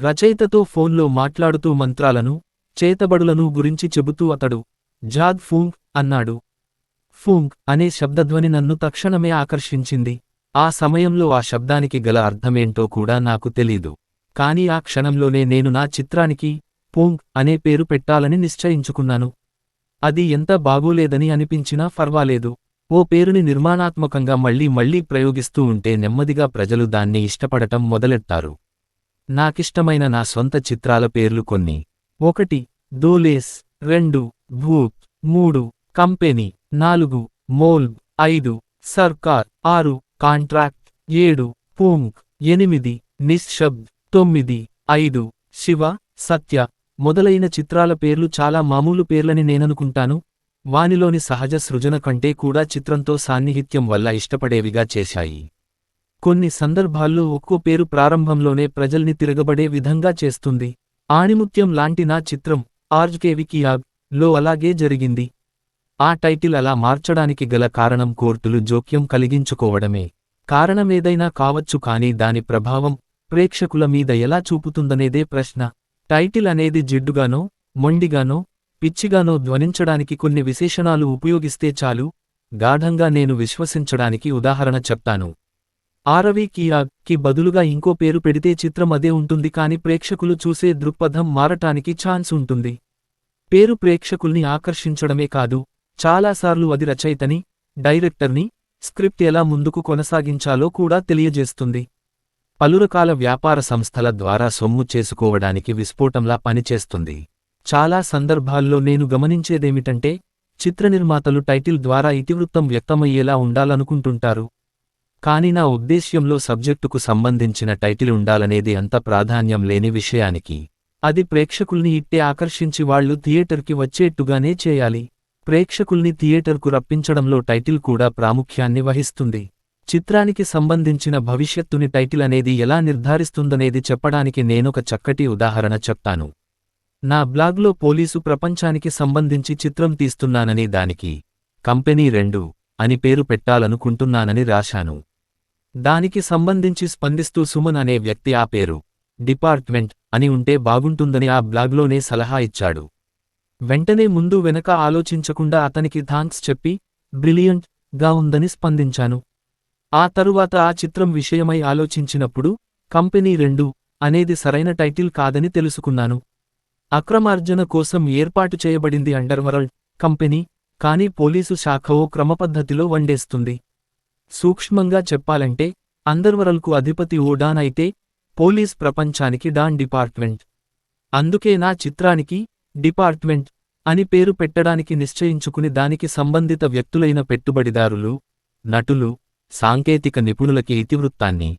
రచయితతో ఫోన్లో మాట్లాడుతూ మంత్రాలను చేతబడులను గురించి చెబుతూ అతడు జాగ్ ఫూంగ్ అన్నాడు. ఫూంగ్ అనే శబ్దధ్వని నన్ను తక్షణమే ఆకర్షించింది. ఆ సమయంలో ఆ శబ్దానికి గల అర్థమేంటో కూడా నాకు తెలీదు. కాని ఆ క్షణంలోనే నేను నా చిత్రానికి పూంగ్ అనే పేరు పెట్టాలని నిశ్చయించుకున్నాను. అది ఎంత బాగోలేదని అనిపించినా ఫర్వాలేదు. ఓ పేరుని నిర్మాణాత్మకంగా మళ్ళీ మళ్ళీ ప్రయోగిస్తూ ఉంటే నెమ్మదిగా ప్రజలు దాన్ని ఇష్టపడటం మొదలెట్టారు నాకిష్టమైన నా సొంత చిత్రాల పేర్లు కొన్ని. ఒకటి దోలేస్. రెండు భూప్ మూడు కంపెనీ. నాలుగు మోల్బ్. ఐదు సర్కార్. ఆరు కాంట్రాక్ట్. ఏడు పూంగ్. ఎనిమిది నిశ్శబ్ద్. తొమ్మిది ఐదు శివ సత్య. మొదలైన చిత్రాల పేర్లు చాలా మామూలు పేర్లని నేననుకుంటాను. వానిలోని సహజ సృజన కంటే కూడా చిత్రంతో సాన్నిహిత్యం వల్ల ఇష్టపడేవిగా చేశాయి. కొన్ని సందర్భాల్లో ఒక్కో పేరు ప్రారంభంలోనే ప్రజల్ని తిరగబడే విధంగా చేస్తుంది. ఆణిముత్యం లాంటి నా చిత్రం ఆర్జ్కేవికియాగ్లో అలాగే జరిగింది. ఆ టైటిల్ అలా మార్చడానికి గల కారణం కోర్టులు జోక్యం కలిగించుకోవడమే. కారణమేదైనా కావచ్చు కానీ దాని ప్రభావం ప్రేక్షకుల మీద ఎలా చూపుతుందనేదే ప్రశ్న. టైటిల్ అనేది జిడ్డుగానో మొండిగానో పిచ్చిగానో ధ్వనించడానికి కొన్ని విశేషణాలు ఉపయోగిస్తే చాలు. గాఢంగా నేను విశ్వసించడానికి ఉదాహరణ చెప్తాను. ఆరవి కియాగ్కి బదులుగా ఇంకో పేరు పెడితే చిత్రం అదే ఉంటుంది కాని ప్రేక్షకులు చూసే దృక్పథం మారటానికి ఛాన్స్ ఉంటుంది. పేరు ప్రేక్షకుల్ని ఆకర్షించడమే కాదు చాలాసార్లు అది రచయితని డైరెక్టర్ని స్క్రిప్ట్ ఎలా ముందుకు కొనసాగించాలో కూడా తెలియజేస్తుంది. పలురకాల వ్యాపార సంస్థల ద్వారా సొమ్ము చేసుకోవడానికి విస్ఫోటంలా పనిచేస్తుంది. చాలా సందర్భాల్లో నేను గమనించేదేమిటంటే చిత్ర నిర్మాతలు టైటిల్ ద్వారా ఇతివృత్తం వ్యక్తమయ్యేలా ఉండాలనుకుంటుంటారు. కాని నా ఉద్దేశ్యంలో సబ్జెక్టుకు సంబంధించిన టైటిల్ ఉండాలనేది అంత ప్రాధాన్యం లేని విషయానికి. అది ప్రేక్షకుల్ని ఇట్టే ఆకర్షించి వాళ్ళు థియేటర్కి వచ్చేట్టుగానే చేయాలి. ప్రేక్షకుల్ని థియేటర్కు రప్పించడంలో టైటిల్ కూడా ప్రాముఖ్యాన్ని వహిస్తుంది. చిత్రానికి సంబంధించిన భవిష్యత్తుని టైటిల్ అనేది ఎలా నిర్ధారిస్తుందనేది చెప్పడానికి నేనొక చక్కటి ఉదాహరణ చెప్తాను. నా బ్లాగ్లో పోలీసు ప్రపంచానికి సంబంధించి చిత్రం తీస్తున్నానని దానికి కంపెనీ రెండు అని పేరు పెట్టాలనుకుంటున్నానని రాశాను. దానికి సంబంధించి స్పందిస్తూ సుమన్ అనే వ్యక్తి ఆ పేరు డిపార్ట్మెంట్ అని ఉంటే బాగుంటుందని ఆ బ్లాగ్లోనే సలహా ఇచ్చాడు. వెంటనే ముందు వెనక ఆలోచించకుండా అతనికి థాంక్స్ చెప్పి బ్రిలియంట్గా ఉందని స్పందించాను. ఆ తరువాత ఆ చిత్రం విషయమై ఆలోచించినప్పుడు కంపెనీ రెండు అనేది సరైన టైటిల్ కాదని తెలుసుకున్నాను. అక్రమార్జన కోసం ఏర్పాటు చేయబడింది అండర్వరల్డ్ కంపెనీ కానీ పోలీసు శాఖవో క్రమపద్ధతిలో వండేస్తుంది. సూక్ష్మంగా చెప్పాలంటే అండర్వరల్కు అధిపతి ఓ డాన్ అయితే పోలీస్ ప్రపంచానికి డాన్ డిపార్ట్మెంట్. అందుకే నా చిత్రానికి డిపార్ట్మెంట్ అని పేరు పెట్టడానికి నిశ్చయించుకుని దానికి సంబంధిత వ్యక్తులైన పెట్టుబడిదారులు నటులు సాంకేతిక నిపుణులకి ఇతివృత్తాన్ని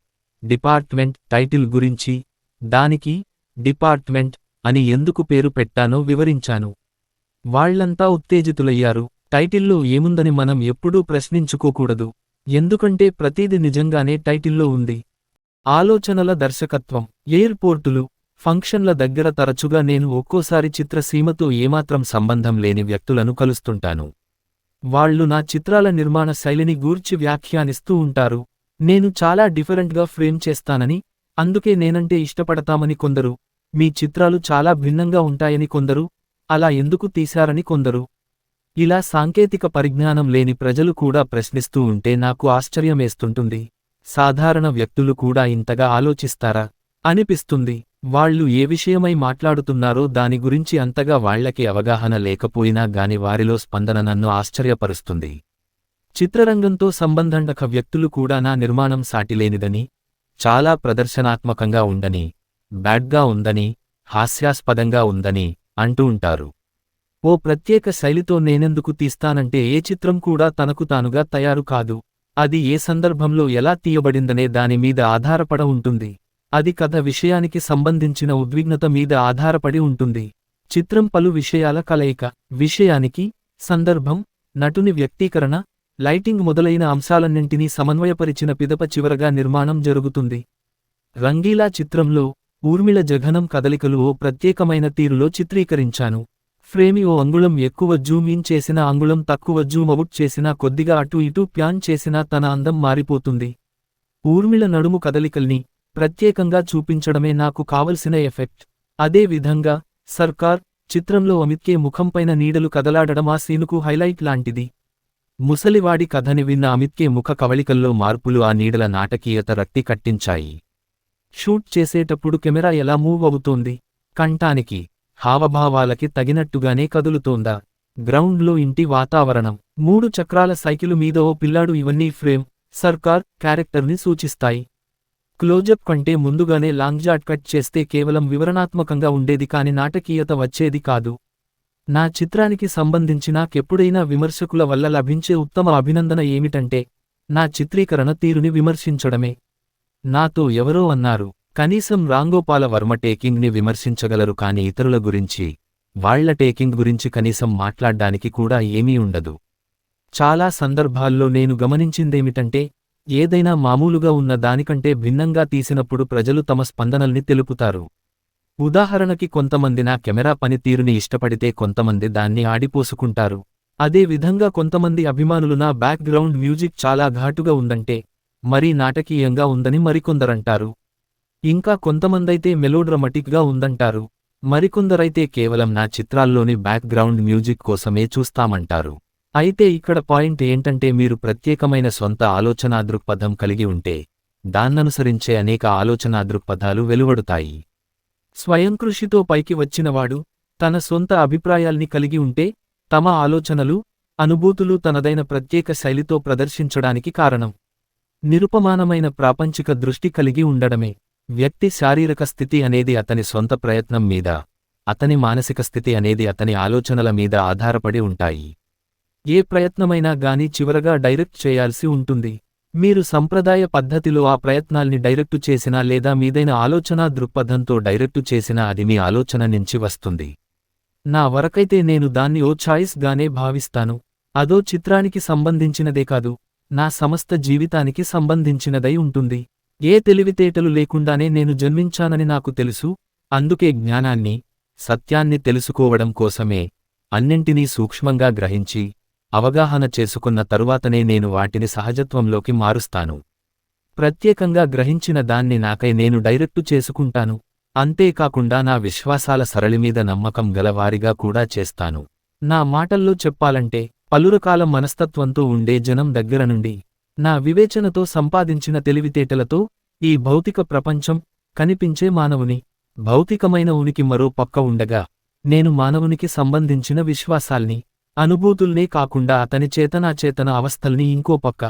డిపార్ట్మెంట్ టైటిల్ గురించి దానికి డిపార్ట్మెంట్ అని ఎందుకు పేరు పెట్టానో వివరించాను. వాళ్ళంతా ఉత్తేజితులయ్యారు టైటిల్లో ఏముందని మనం ఎప్పుడూ ప్రశ్నించుకోకూడదు. ఎందుకంటే ప్రతీది నిజంగానే టైటిల్లో ఉంది. ఆలోచనల దర్శకత్వం ఎయిర్పోర్టులు ఫంక్షన్ల దగ్గర తరచుగా నేను ఒక్కోసారి చిత్రసీమతో ఏమాత్రం సంబంధం లేని వ్యక్తులను కలుస్తుంటాను. వాళ్ళు నా చిత్రాల నిర్మాణ శైలిని గూర్చి వ్యాఖ్యానిస్తూ ఉంటారు. నేను చాలా డిఫరెంట్గా ఫ్రేమ్ చేస్తానని అందుకే నేనంటే ఇష్టపడతామని కొందరు మీ చిత్రాలు చాలా భిన్నంగా ఉంటాయని కొందరు అలా ఎందుకు తీశారని కొందరు. ఇలా సాంకేతిక పరిజ్ఞానం లేని ప్రజలు కూడా ప్రశ్నిస్తూ ఉంటే నాకు ఆశ్చర్యమేస్తుంటుంది. సాధారణ వ్యక్తులు కూడా ఇంతగా ఆలోచిస్తారా? అనిపిస్తుంది. వాళ్ళు ఏ విషయమై మాట్లాడుతున్నారో దాని గురించి అంతగా వాళ్ళకి అవగాహన లేకపోయినా గాని వారిలో స్పందన నన్ను ఆశ్చర్యపరుస్తుంది. చిత్రరంగంతో సంబంధండక వ్యక్తులు కూడా నా నిర్మాణం సాటిలేనిదని చాలా ప్రదర్శనాత్మకంగా ఉండని బ్యాడ్గా ఉందని హాస్యాస్పదంగా ఉందని అంటూ ఉంటారు. ఓ ప్రత్యేక శైలితో నేనెందుకు తీస్తానంటే ఏ చిత్రం కూడా తనకు తానుగా తయారు కాదు. అది ఏ సందర్భంలో ఎలా తీయబడిందనే దానిమీద ఆధారపడ ఉంటుంది. అది కథ విషయానికి సంబంధించిన ఉద్విగ్నత మీద ఆధారపడి ఉంటుంది. చిత్రం పలు విషయాల కలయిక విషయానికి సందర్భం నటుని వ్యక్తీకరణ లైటింగ్ మొదలైన అంశాలన్నింటినీ సమన్వయపరిచిన పిదప చివరగా నిర్మాణం జరుగుతుంది. రంగీలా చిత్రంలో ఊర్మిళ జఘనం కదలికలు ఓ ప్రత్యేకమైన తీరులో చిత్రీకరించాను. ఫ్రేమి ఓ అంగుళం ఎక్కువ జూమ్ ఇన్ చేసినా అంగుళం తక్కువ జూమ్ అవుట్ చేసినా కొద్దిగా అటు ఇటు ప్యాన్ చేసినా తన అందం మారిపోతుంది. ఊర్మిళ నడుము కదలికల్ని ప్రత్యేకంగా చూపించడమే నాకు కావలసిన ఎఫెక్ట్. అదే విధంగా సర్కార్ చిత్రంలో అమిత్కే ముఖంపైన నీడలు కదలాడడం ఆ సీనుకు హైలైట్ లాంటిది. ముసలివాడి కథని విన్న అమిత్కే ముఖ కవళికల్లో మార్పులు ఆ నీడల నాటకీయత రక్తి కట్టించాయి. షూట్ చేసేటప్పుడు కెమెరా ఎలా మూవ్ అవుతోంది? కంఠానికి హావభావాలకి తగినట్టుగానే కదులుతోందా? గ్రౌండ్లో ఇంటి వాతావరణం. మూడు చక్రాల సైకిలు మీద ఓ పిల్లాడు ఇవన్నీ ఫ్రేమ్ సర్కార్ క్యారెక్టర్ని సూచిస్తాయి. క్లోజప్ కంటే ముందుగానే లాంగ్ జాట్ కట్ చేస్తే కేవలం వివరణాత్మకంగా ఉండేది కాని నాటకీయత వచ్చేది కాదు. నా చిత్రానికి సంబంధించి నాకెప్పుడైనా విమర్శకుల వల్ల లభించే ఉత్తమ అభినందన ఏమిటంటే నా చిత్రీకరణ తీరుని విమర్శించడమే. నాతో ఎవరో అన్నారు. కనీసం రాంగోపాల వర్మ టేకింగ్ని విమర్శించగలరు కాని ఇతరుల గురించి వాళ్ళ టేకింగ్ గురించి కనీసం మాట్లాడ్డానికి కూడా ఏమీ ఉండదు. చాలా సందర్భాల్లో నేను గమనించిందేమిటంటే ఏదైనా మామూలుగా ఉన్న దానికంటే భిన్నంగా తీసినప్పుడు ప్రజలు తమ స్పందనల్ని తెలుపుతారు. ఉదాహరణకి కొంతమంది నా కెమెరా పనితీరుని ఇష్టపడితే కొంతమంది దాన్ని ఆడిపోసుకుంటారు. అదే విధంగా కొంతమంది అభిమానులు నా బ్యాక్గ్రౌండ్ మ్యూజిక్ చాలా ఘాటుగా ఉందంటే మరీ నాటకీయంగా ఉందని మరికొందరంటారు. ఇంకా కొంతమందైతే మెలోడ్రమటిక్గా ఉందంటారు. మరికొందరైతే కేవలం నా చిత్రాల్లోని బ్యాక్గ్రౌండ్ మ్యూజిక్ కోసమే చూస్తామంటారు. అయితే ఇక్కడ పాయింట్ ఏంటంటే మీరు ప్రత్యేకమైన సొంత ఆలోచనా దృక్పథం కలిగి ఉంటే దాన్ననుసరించే అనేక ఆలోచనా దృక్పథాలు వెలువడుతాయి. స్వయంకృషితో పైకి వచ్చినవాడు తన సొంత అభిప్రాయాల్ని కలిగి ఉంటే తమ ఆలోచనలు అనుభూతులు తనదైన ప్రత్యేక శైలితో ప్రదర్శించడానికి కారణం. నిరుపమానమైన ప్రాపంచిక దృష్టి కలిగి ఉండడమే. వ్యక్తి శారీరక స్థితి అనేది అతని సొంత ప్రయత్నం మీద అతని మానసిక స్థితి అనేది అతని ఆలోచనల మీద ఆధారపడి ఉంటాయి. ఏ ప్రయత్నమైనా గాని చివరగా డైరెక్ట్ చేయాల్సి ఉంటుంది. మీరు సంప్రదాయ పద్ధతిలో ఆ ప్రయత్నాల్ని డైరెక్టు చేసినా లేదా మీదైన ఆలోచనా దృక్పథంతో డైరెక్టు చేసినా అది మీ ఆలోచన నుంచి వస్తుంది. నా వరకైతే నేను దాన్ని ఓ ఛాయిస్గానే భావిస్తాను. అదో చిత్రానికి సంబంధించినదే కాదు నా సమస్త జీవితానికి సంబంధించినదై ఉంటుంది. ఏ తెలివితేటలు లేకుండానే నేను జన్మించానని నాకు తెలుసు అందుకే జ్ఞానాన్ని సత్యాన్ని తెలుసుకోవడం కోసమే అన్నింటినీ సూక్ష్మంగా గ్రహించి అవగాహన చేసుకున్న తరువాతనే నేను వాటిని సహజత్వంలోకి మారుస్తాను. ప్రత్యేకంగా గ్రహించిన దాన్ని నాకై నేను డైరెక్టు చేసుకుంటాను అంతేకాకుండా నా విశ్వాసాల సరళిమీద నమ్మకం గలవారిగా కూడా చేస్తాను. నా మాటల్లో చెప్పాలంటే పలురకాల మనస్తత్వంతో ఉండే జనం దగ్గర నుండి నా వివేచనతో సంపాదించిన తెలివితేటలతో ఈ భౌతిక ప్రపంచం కనిపించే మానవుని. భౌతికమైన ఉనికి మరో పక్క ఉండగా నేను మానవునికి సంబంధించిన విశ్వాసాల్ని అనుభూతుల్నే కాకుండా అతని చేతనాచేతన అవస్థల్ని ఇంకో పక్క.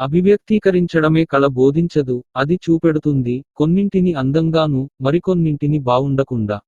అభివ్యక్తీకరించడమే కళ బోధించదు అది చూపెడుతుంది కొన్నింటిని అందంగాను మరికొన్నింటిని బావుండకుండా.